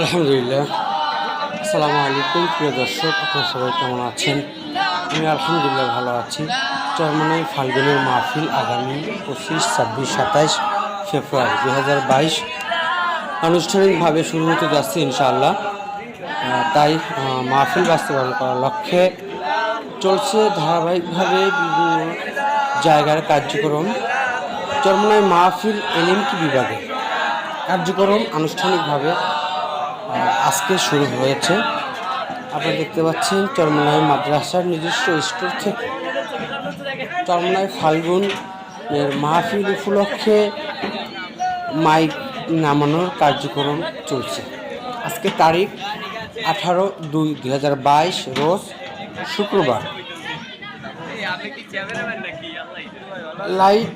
আলহামদুলিল্লাহ। আসসালামু আলাইকুম, প্রিয় দর্শক, আপনারা সবাই কেমন আছেন? আমি আলহামদুলিল্লাহ ভালো আছি। চরমনাই ফাল্গুনের মাহফিল আগামী পঁচিশ, ছাব্বিশ, সাতাইশ ফেব্রুয়ারি দু হাজার বাইশ আনুষ্ঠানিকভাবে শুরু হতে যাচ্ছে ইনশাআল্লাহ। তাই মাহফিল বাস্তবায়ন করার লক্ষ্যে চলছে ধারাবাহিকভাবে বিভিন্ন জায়গার কার্যক্রম। চরমনাই মাহফিল এলএমটি বিভাগে? কার্যক্রম আনুষ্ঠানিকভাবে আজকে শুরু হয়েছে। আপনারা দেখতে পাচ্ছেন চরমনাই মাদ্রাসার নিজস্ব স্টোর থেকে চরমনাই ফাল্গুন এর মাহফিল উপলক্ষে মাইক নামানোর কার্যক্রম চলছে। আজকে তারিখ আঠারো দুই দুই হাজার বাইশ রোজ শুক্রবার। লাইট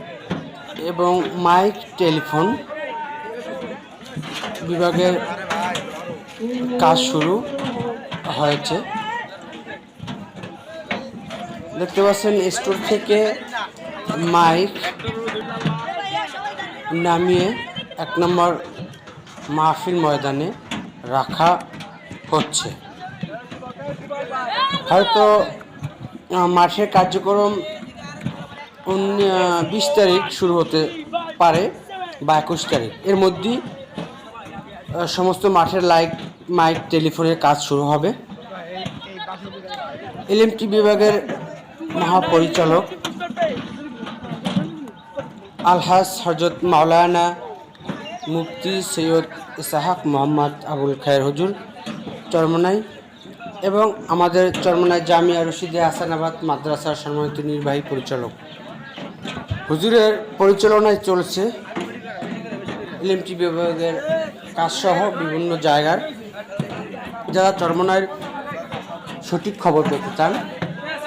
এবং মাইক টেলিফোন বিভাগের কাজ শুরু হয়েছে। দেখতে পাচ্ছেন, স্টোর থেকে মাইক নামিয়ে এক নম্বর মাহফিল ময়দানে রাখা হচ্ছে। হয়তো মাঠের কার্যক্রম বিশ তারিখ শুরু হতে পারে বা একুশ তারিখ। এর মধ্যেই সমস্ত মাঠের লাইট, মাইক, টেলিফোনের কাজ শুরু হবে। এলএমটি বিভাগের মহাপরিচালক আলহাজ হজরত মাওলানা মুফতি সৈয়দ ইসাহাক মোহাম্মদ আবুল খায়ের হুজুর চরমনাই এবং আমাদের চরমনাই জামিয়া রশিদে হাসানাবাদ মাদ্রাসার সম্মানিত নির্বাহী পরিচালক। হুজুরের পরিচালনায় চলছে এলএমটি বিভাগের কাজসহ বিভিন্ন জায়গার। যারা চরমনাইয়ের সঠিক খবর পেতে চান,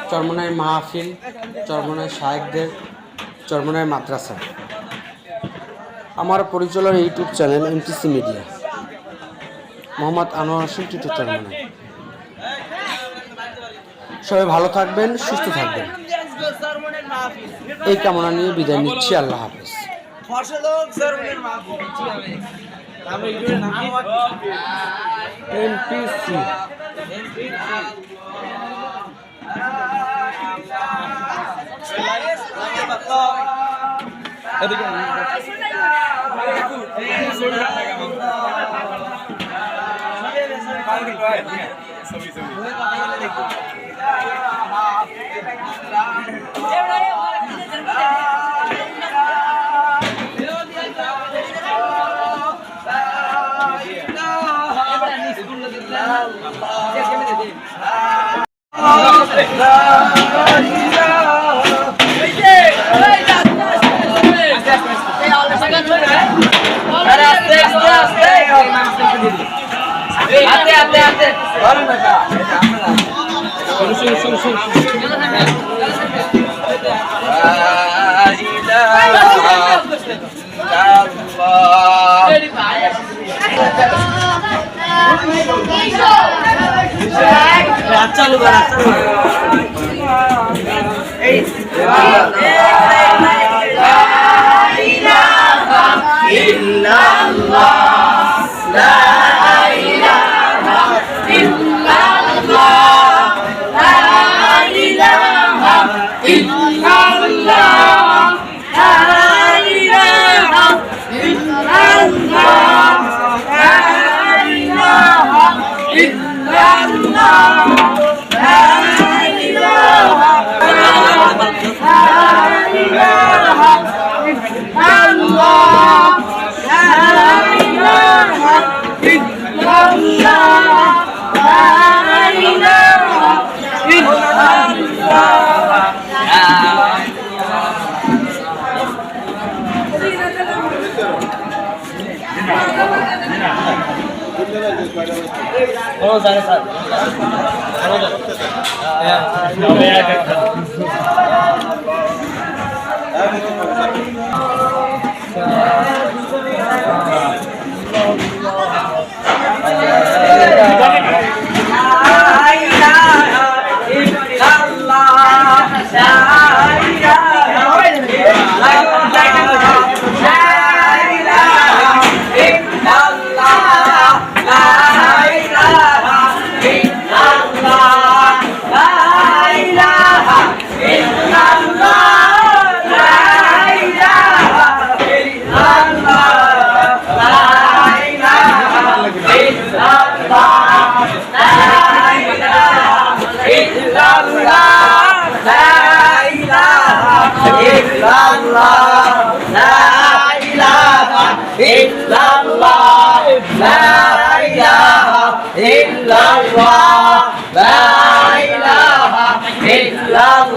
চরমনাইয়ের মাহফিল চরমনাই শাহেকদের চরমনাইয়ের মাদ্রাসা। আমার পরিচালনার YouTube channel MTC media. Mohammad Anwar Hossain, Titu Charmonai. সবাই ভালো থাকবেন, সুস্থ থাকবেন। এই কামনা নিয়ে বিদায় নিচ্ছি আল্লাহ হাফেজ। এমপিসি আস্তে আস্তে আস্তে। চালু কর চালু Não! ゴンサレさん。love.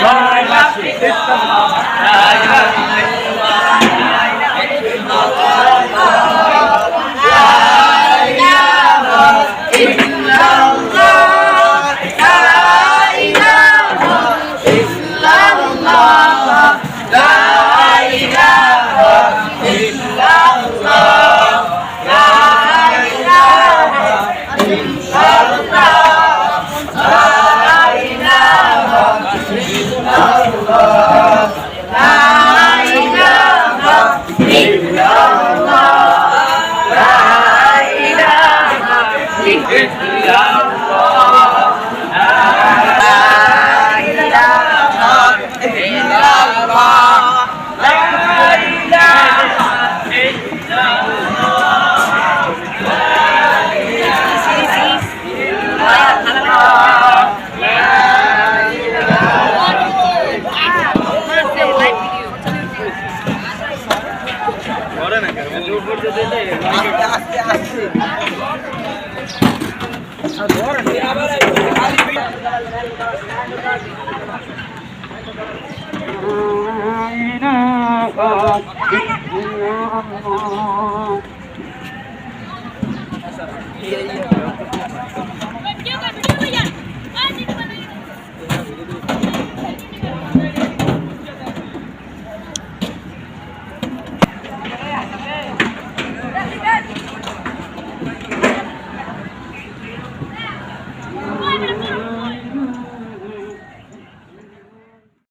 জয় Yeah, yeah.